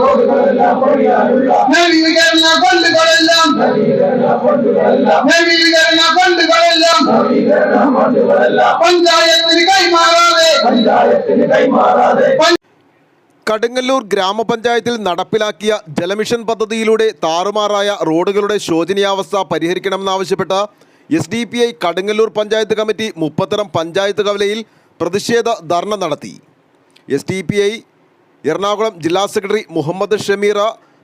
റോഡുകളെല്ലാം പണിയാനുള്ള നവീകരണ ഫണ്ടുകളെല്ലാം നവീകരണ ഫണ്ടുകളെല്ലാം പഞ്ചായത്തിന് കൈമാറാതെ കടുങ്ങല്ലൂർ ഗ്രാമപഞ്ചായത്തിൽ നടപ്പിലാക്കിയ ജലമിഷൻ പദ്ധതിയിലൂടെ താറുമാറായ റോഡുകളുടെ ശോചനീയാവസ്ഥ പരിഹരിക്കണമെന്നാവശ്യപ്പെട്ട് S D P I Kadungalloor panchayat committee Muppathadam panchayat കവലയിൽ പ്രതിഷേധ ധർണ നടത്തി. S D P I Ernakulam ജില്ലാ സെക്രട്ടറി മുഹമ്മദ് ഷമീറ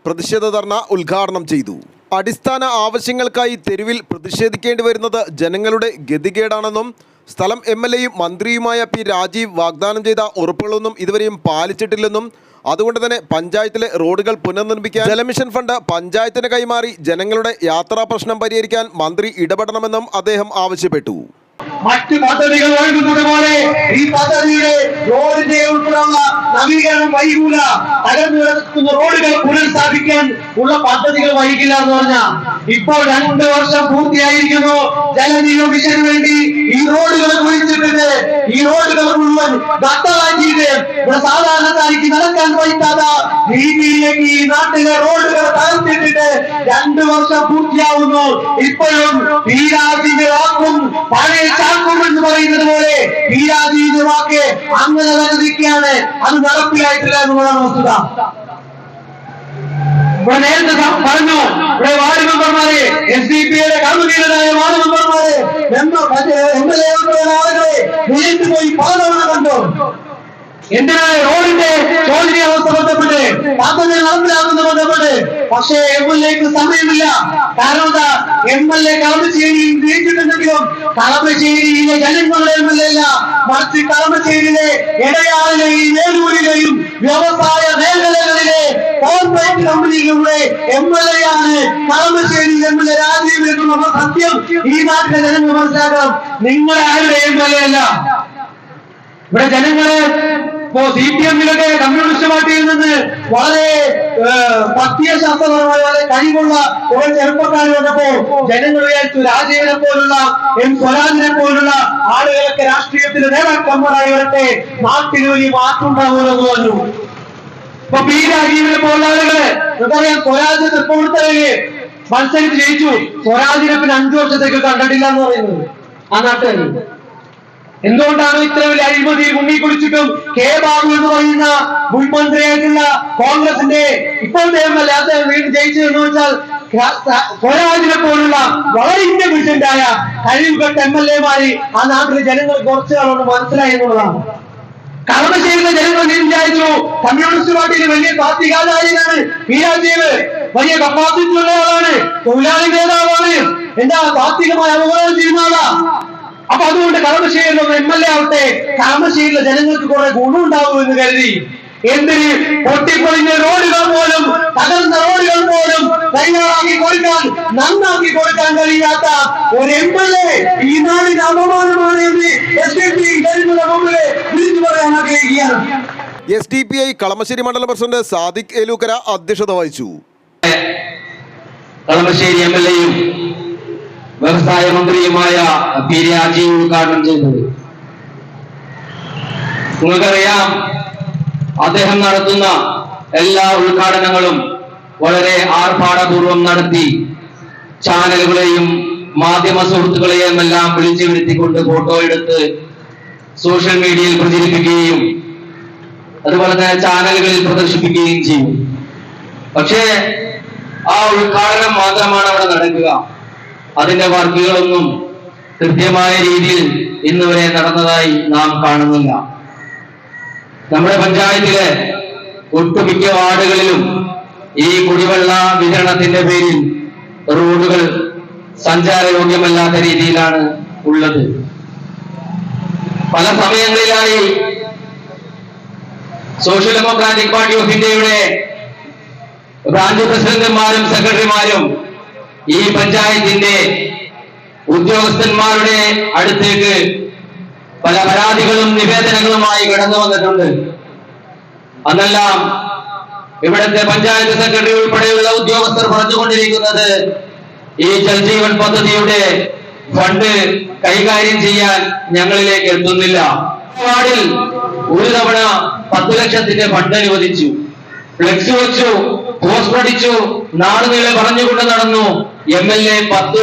പ്രതിഷേധ ധർണ ഉദ്ഘാടനം ചെയ്തു. അടിസ്ഥാന ആവശ്യങ്ങൾക്കായി തെരുവിൽ പ്രതിഷേധിക്കേണ്ടി വരുന്നത് ജനങ്ങളുടെ ഗതികേടാണെന്നും സ്ഥലം എം എൽ എയും മന്ത്രിയുമായ പി രാജീവ് വാഗ്ദാനം ചെയ്ത ഉറപ്പുകളൊന്നും ഇതുവരെയും പാലിച്ചിട്ടില്ലെന്നും അതുകൊണ്ട് തന്നെ പഞ്ചായത്തിലെ റോഡുകൾ പുനർനിർമ്മിക്കാൻ ജലമിഷൻ ഫണ്ട് പഞ്ചായത്തിന് കൈമാറി ജനങ്ങളുടെ യാത്രാ പ്രശ്നം പരിഹരിക്കാൻ മന്ത്രി ഇടപെടണമെന്നും അദ്ദേഹം ആവശ്യപ്പെട്ടു. മറ്റ് പദ്ധതികൾ വഴങ്ങുന്നത് പോലെ ഈ പദ്ധതിയുടെ റോഡിന്റെ ഉൾപ്പെടെയുള്ള നവീകരണം വൈകൂല. തകർന്നു കിടക്കുന്ന റോഡുകൾ പുനഃസ്ഥാപിക്കാൻ ഉള്ള പദ്ധതികൾ വൈകില്ല എന്ന് പറഞ്ഞ. ഇപ്പോൾ രണ്ട് വർഷം പൂർത്തിയായിരിക്കുന്നു ജലജീവ മിഷന് വേണ്ടി ഈ റോഡുകൾ കുഴിച്ചിട്ടിട്ട്. ഈ റോഡുകൾ മുഴുവൻ ഗട്ടമാക്കിയിട്ട് ഇവിടെ സാധാരണക്കാരിക്ക് നടക്കാൻ പറ്റാത്ത ഈ നാട്ടിലെ റോഡുകൾ വർഷം പൂർത്തിയാവുന്നു. ഇപ്പോഴും പീരാതിന്റെ വാക്കും പഴയ ചാക്കും എന്ന് പറയുന്നത് പോലെ പീരാതിന്റെ വാക്ക് അങ്ങനെ തന്നെ നിൽക്കുകയാണ് അത് നടപ്പിലായിട്ടില്ല എന്നുള്ളതാണ് വസ്തുത. ഇവിടെ നേരത്തെ പറഞ്ഞു. ഇവിടെ വാർഡ് മെമ്പർമാരെ എസ് ഡി പി യുടെ കർമ്മീരനായ വാർഡ് മെമ്പർമാരെ എം എൽ എ ആളുകളെ നേരിട്ട് പോയി പലതവണ കണ്ടു. എന്തിനാണ് റോഡിന്റെ ശോചനീയാവസ്ഥ ബന്ധപ്പെട്ട്? പദ്ധതി നടപ്പിലാക്കുന്ന ബന്ധപ്പെട്ട്. പക്ഷേ എം എൽ എക്ക് സമയമില്ല. കാരണം എന്താ? എം എൽ എ കളമശ്ശേരിയിൽ ജയിച്ചിട്ടുണ്ടെങ്കിലും കളമശ്ശേരിയിലെ ജനങ്ങളുടെ എം എൽ എ അല്ല. മറിച്ച് കളമശ്ശേരിയിലെ ഇടയാളിലെയും നേരൂരിലെയും വ്യവസായ മേഖലകളിലെ കോർപ്പറേറ്റ് കമ്പനികളുടെ എം എൽ എ ആണ് Kalamassery M L A Rajeev എന്നുള്ള സത്യം ഈ നാട്ടിലെ ജനങ്ങൾ മനസ്സിലാക്കണം. നിങ്ങൾ ആരുടെ എം എൽ എ അല്ല? ഇവിടെ ജനങ്ങൾ ഇപ്പോ സി പി എമ്മിലൊക്കെ കമ്മ്യൂണിസ്റ്റ് പാർട്ടിയിൽ നിന്ന് വളരെ പ്രത്യയശാസ്ത്രപരമായ വളരെ കഴിവുള്ള കുറെ ചെറുപ്പക്കാർ വന്നപ്പോൾ ജനങ്ങൾ വിചാരിച്ചു രാജീവിനെ പോലുള്ള എം സ്വരാജിനെ പോലുള്ള ആളുകളൊക്കെ രാഷ്ട്രീയത്തിൽ നേതാക്കന്മാരായി വരട്ടെ. നാട്ടിന് വലിയ മാറ്റുണ്ടാവുമെന്ന് പറഞ്ഞു. ഇപ്പൊ പി രാജീവിനെ പോലുള്ള ആളുകൾ നമുക്കറിയാം സ്വരാജ് തൃപ്പൂണിത്തറയിൽ മത്സരിച്ച് ജയിച്ചു. സ്വരാജിനെ പിന്നെ അഞ്ചു വർഷത്തേക്ക് കണ്ടിട്ടില്ല എന്ന് പറയുന്നത് ആ നാട്ടുകാരി. എന്തുകൊണ്ടാണ് ഇത്ര വലിയ അഴിമതിയിൽ മുങ്ങിക്കുളിച്ചിട്ടും കെ ബാബു എന്ന് പറയുന്ന മുൻമന്ത്രിയായിട്ടുള്ള കോൺഗ്രസിന്റെ ഇപ്പോൾ എ അദ്ദേഹം വീണ്ടും ജയിച്ചതെന്ന് വെച്ചാൽ ക- സ- സ്വരാജിനെ പോലുള്ള വളരെ ആയ കഴിവുകെട്ട എം എൽ എമാര് ആ നാട്ടിലെ ജനങ്ങൾ കുറച്ചു നാളോട് മനസ്സിലായി എന്നുള്ളതാണ്. ചെയ്യുന്ന ജനങ്ങൾ വിചാരിച്ചു കമ്മ്യൂണിസ്റ്റ് പാർട്ടിയിൽ വലിയ പാർട്ടി കാലായിലാണ് പി രാജീവ് വലിയ കപ്പാസിറ്റി ഉള്ള ആളാണ് തൊഴിലാളി നേതാവാണ്. എന്താ പാർട്ടികമായ അവബോധം ചെയ്യുന്ന ആളാ? അപ്പൊ അതുകൊണ്ട് കളമശ്ശേരിയിലുള്ള എം എൽ എ ആവട്ടെ. കളമശ്ശേരിയിലെ ജനങ്ങൾക്ക് കുറെ ഗുണമുണ്ടാവും എന്ന് കരുതി. എന്തിന്? പൊട്ടിപ്പൊളിഞ്ഞ റോഡുകൾ പോലും തകർന്ന റോഡുകൾ പോലും തയ്യാറാക്കി കൊടുക്കാൻ നന്നാക്കി കൊടുക്കാൻ കഴിയാത്ത ഒരു എം എൽ എ ഈ നാടിന് അപമാനമാണ് എന്ന് എസ് ഡി പി മുമ്പിൽ വിളിച്ചു പറയാൻ ആഗ്രഹിക്കുകയാണ്. S D P I Kalamassery മണ്ഡലം പ്രസിഡന്റ് സാദിഖ് എലൂക്കര അധ്യക്ഷത വഹിച്ചു. കളമശ്ശേരി എം എൽ എയും വ്യവസായ മന്ത്രിയുമായ പി രാജീവ് ഉദ്ഘാടനം ചെയ്തത് നിങ്ങൾക്കറിയാം അദ്ദേഹം നടത്തുന്ന എല്ലാ ഉദ്ഘാടനങ്ങളും വളരെ ആർഭാടപൂർവം നടത്തി ചാനലുകളെയും മാധ്യമ സുഹൃത്തുക്കളെയും എല്ലാം വിളിച്ചു വരുത്തിക്കൊണ്ട് ഫോട്ടോ എടുത്ത് സോഷ്യൽ മീഡിയയിൽ പ്രചരിപ്പിക്കുകയും അതുപോലെ തന്നെ ചാനലുകളിൽ പ്രദർശിപ്പിക്കുകയും ചെയ്യും പക്ഷേ ആ ഉദ്ഘാടനം മാത്രമാണ് അവിടെ നടക്കുക. അതിന്റെ വർക്കുകളൊന്നും കൃത്യമായ രീതിയിൽ ഇന്ന് വരെ നടന്നതായി നാം കാണുന്നില്ല. നമ്മുടെ പഞ്ചായത്തിലെ ഒട്ടുമിക്ക വാർഡുകളിലും ഈ കുടിവെള്ള വിതരണത്തിന്റെ പേരിൽ റോഡുകൾ സഞ്ചാരയോഗ്യമല്ലാത്ത രീതിയിലാണ് ഉള്ളത്. പല സമയങ്ങളിലായി സോഷ്യൽ ഡെമോക്രാറ്റിക് പാർട്ടി ഓഫ് ഇന്ത്യയുടെ ബ്രാഞ്ച് പ്രസിഡന്റുമാരും സെക്രട്ടറിമാരും ഈ പഞ്ചായത്തിന്റെ ഉദ്യോഗസ്ഥന്മാരുടെ അടുത്തേക്ക് പല പരാതികളും നിവേദനങ്ങളുമായി കടന്നു വന്നിട്ടുണ്ട്. അതെല്ലാം ഇവിടുത്തെ പഞ്ചായത്ത് സെക്രട്ടറി ഉൾപ്പെടെയുള്ള ഉദ്യോഗസ്ഥർ പറഞ്ഞുകൊണ്ടിരിക്കുന്നത് ഈ ജൽജീവൻ പദ്ധതിയുടെ ഫണ്ട് കൈകാര്യം ചെയ്യാൻ ഞങ്ങളിലേക്ക് എത്തുന്നില്ല. വാർഡിൽ ഒരു തവണ പത്ത് ലക്ഷത്തിന്റെ ഫണ്ട് അനുവദിച്ചു. ഫ്ലെക്സ് വെച്ചു പോസ്റ്റ് അടിച്ചു നാടുനീളെ പറഞ്ഞുകൊണ്ട് നടന്നു. എം എൽ എ പത്ത്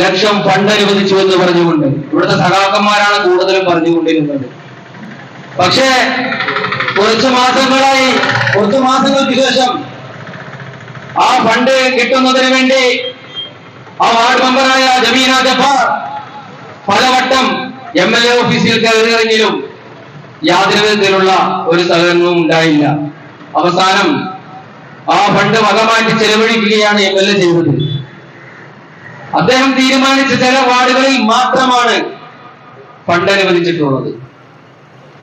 ലക്ഷം ഫണ്ട് അനുവദിച്ചു എന്ന് പറഞ്ഞുകൊണ്ട്. ഇവിടുത്തെ സഖാക്കന്മാരാണ് കൂടുതലും പറഞ്ഞുകൊണ്ടിരുന്നത്. പക്ഷേ കുറച്ച് മാസങ്ങളായി കുറച്ച് മാസങ്ങൾക്ക് ശേഷം ആ ഫണ്ട് കിട്ടുന്നതിന് വേണ്ടി ആ വാർഡ് മെമ്പറായ ജമീന ജഫാർ പലവട്ടം എം എൽ എ ഓഫീസിൽ കയറിയിറങ്ങിലും യാതൊരു വിധത്തിലുള്ള ഒരു സഹകരണവും ഉണ്ടായില്ല. അവസാനം ആ ഫണ്ട് വകമാറ്റി ചെലവഴിക്കുകയാണ് എം എൽ എ ചെയ്തത്. അദ്ദേഹം തീരുമാനിച്ച ചില വാർഡുകളിൽ മാത്രമാണ് fund അനുവദിച്ചിട്ടുള്ളത്.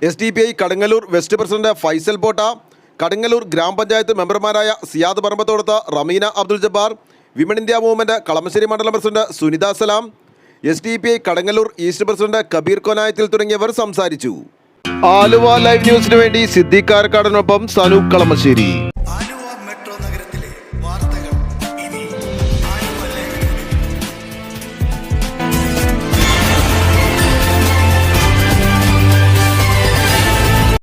S D P I Kadungalloor west president Faisal Potta Kadungalloor ഗ്രാമപഞ്ചായത്ത് മെമ്പർമാരായ Siyad Parambathodath Ramina Abdul Jabbar women India movement Kalamassery മണ്ഡലം president Sunitha Salam S D P I Kadangalloor east president Kabeer Konayathil തുടങ്ങിയവർ സംസാരിച്ചു. Aluva live ന്യൂസിനു വേണ്ടി സിദ്ദീഖ് സനു കളമശ്ശേരി.